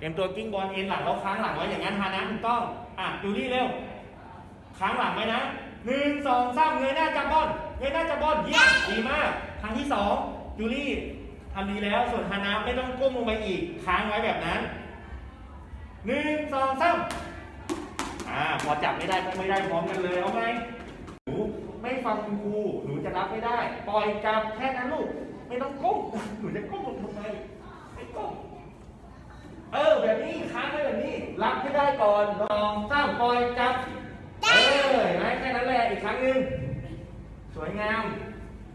เตรียมตัวกิ้งบอลเอ็นหลังแล้วค้างหลังไว้อย่างนั้นฮานะถูกต้อง อะดูนี่เร็ว ค้างหลังไว้นะหนึ่งสองสามเงยหน้าจับบอลเงยหน้าจับบอลเยี่ยมดีมากครั้งที่สองจูลี่ทำดีแล้วส่วนฮานะไม่ต้องก้มลงไปอีกค้างไว้แบบนั้นหนึ่งสองสามอ่าพอจับไม่ได้ก็ไม่ได้พร้อมกันเลยเอาไหมหนูไม่ฟังคุณครูหนูจะรับไม่ได้ ปล่อยจับแค่นั้นลูก ไม่ต้องก้มหนูจะก้มลงทำไมก้ม เออ แบบนี้ค้างไว้แบบนี้ รับ ให้ได้ก่อนลองสร้างปล่อยจับ เออเห็นไหมแค่นั้นแหละอีกครั้งหนึ่งสวยงาม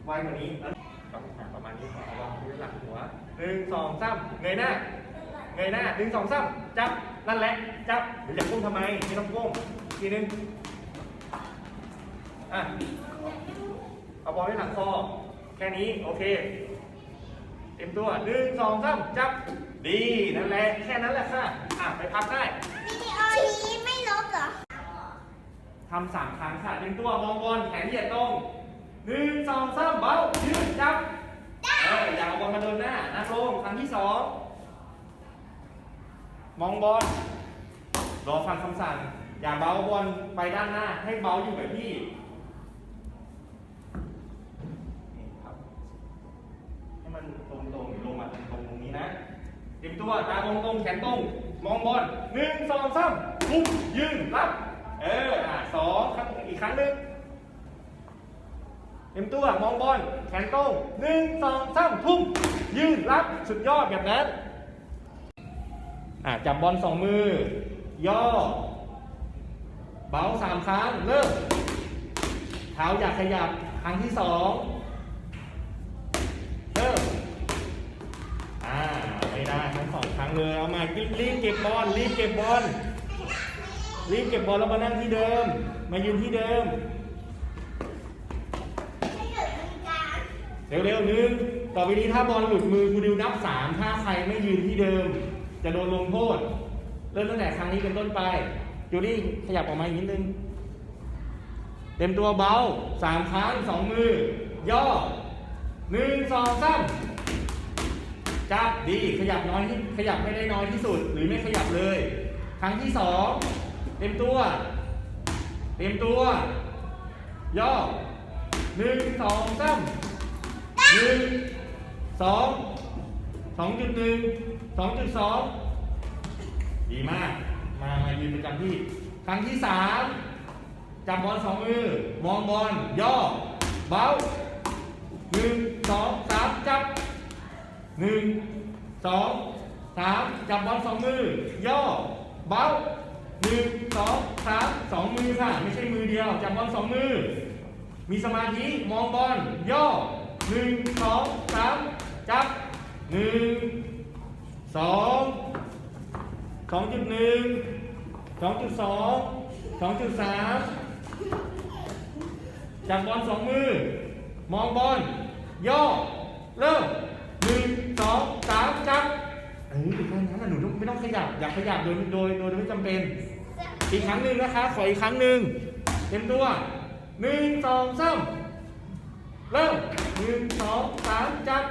ไวกว่านี้แล้วประมาณนี้พอเองพื้นหลังหัวหนึ่งสองสามเงยหน้า เงยหน้าหนึ่งสองสามจับ นั่นแหละ จับเดี๋ยวจะก้มทำไม ไม่ต้องก้มอีกทีนึงอะ เอาบอลไว้หลังคอ แค่นี้ โอเค เต็มตัวหนึ่งสองสามจับ ดี นั่นแหละ แค่นั้นแหละค่ะ อะ ไปพักได้ นี้ไม่ลบเหรอทำสามครั้งค่ะดึงตัวมองบอลแขนเหยียดตรงหนึ่งสองสามเบายืดจับเอออย่าเอาบอลมาโดนหน้านั่งลงครั้งที่สองมองบอลรอฟังคำสั่ง อย่าเบาบอลไปด้านหน้า ให้เบาอยู่กับที่นี่ครับให้มันตรงตรงๆลงมาตรงตรงๆตรงนี้นะเตรียมตัวตาตรงตรงๆแขนตรง มองบอลหนึ่งสองสามปุ๊บยืนรับ เอออะสองครั้งอีกครั้งหนึ่งเต็มตัว มองบอลแขนตรงหนึ่งสองสามทุ่มยืนรับสุดยอดแบบนั้นอะจับบอลสองมือ ย่อ เบาสามครั้งเริ่มเท้าอยากขยับครั้งที่สอง งสอเลยเอามารีบรีบเก็บบอลรีบเก็บบอลรีบเก็บบอลแล้วมานั่งที่เดิม มายืนที่เดิมเร็วๆหนึ่งต่อไปนี้ถ้าบอลหลุดมือครูดิวนับสามถ้าใครไม่ยืนที่เดิม จะโดนลงโทษ เริ่มตั้งแต่ครั้งนี้เป็นต้นไปจูดี้ขยับออกมาอีกนิดนึงเต็มตัวเบาสามครั้งสองมือย่อหนึ่งสองสาม จับดีขยับน้อยที่ขยับไม่ได้น้อยที่สุด หรือไม่ขยับเลย ครั้งที่สองเต็มตัว เต็มตัว ย่อหนึ่งสองสามหนึ่งสองสองจุดหนึ่งสองจุดสองดีมาก มามายืนประจำที่ ครั้งที่สามจับบอลสองมือ มองบอลย่อ เบาหนึ่งสองสาม หนึ่งสองสามจับบอลสองมือย่อเบาหนึ่งสองสามสองมือค่ะ ไม่ใช่มือเดียว จับบอลสองมือ มีสมาธิมองบอลย่อหนึ่งสองสามจับหนึ่งสองสองจุดหนึ่งสองจุดสองสองจุดสามจับบอลสองมือ มองบอลย่อเริ่มหนึ่ง องสามจับเออแค่นั้นนะหนูไม่ต้องขยับ อยากขยับโดยโดยโดยไม่จำเป็น อีกครั้งหนึ่งนะคะ ขออีกครั้งหนึ่งเต็มตัวหนึ่งสองสามเริ่มหนึ่งสองสามจับ